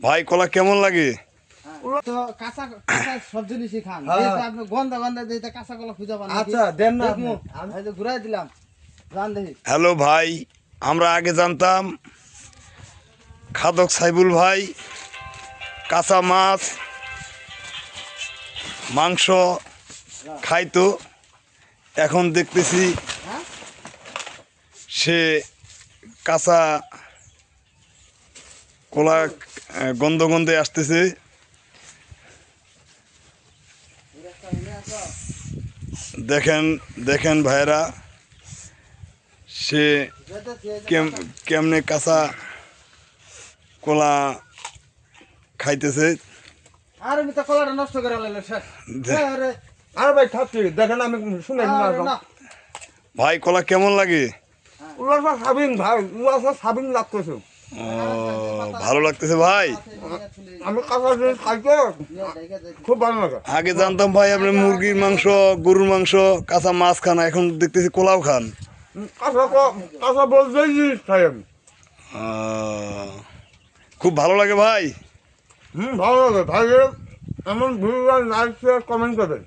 ভাই কলা কেমন লাগে? তো কাঁচা কাঁচা সব জিনিসই খান। হ্যাঁ। আচ্ছা, হ্যালো ভাই আমরা আগে জানতাম খাদক সাইবুল ভাই কাঁচা মাছ মাংস খাইতো। এখন দেখতেছি হ্যাঁ? সে কাঁচা কলা গন্ধ গন্ধে আসতেছে। দেখেন দেখেন ভাইরা সে কেমনে কাঁচা কলা খাইতেছে। আর আমি তো কলাটা নষ্ট করে লাইলো শেষ। দে- আরে আরে ভাই দেখেন আমি শুনে ভাই কলা কেমন লাগে? উল্লাসা সাবিন ভাই উল্লাসা সাবিন লাগতেছে। ভালো লাগতেছে ভাই? আমি খুব ভালো লাগে। আগে জানতাম ভাই আপনি মুরগির মাংস গরুর মাংস কাঁচা মাছ খান এখন দেখতেছি কোলাও খান। কাঁচা বলতেই খাই আমি। খুব ভালো লাগে ভাই। হুম ভালো লাগে। ভাই এমন ভিডিও লাইক শেয়ার কমেন্ট করবেন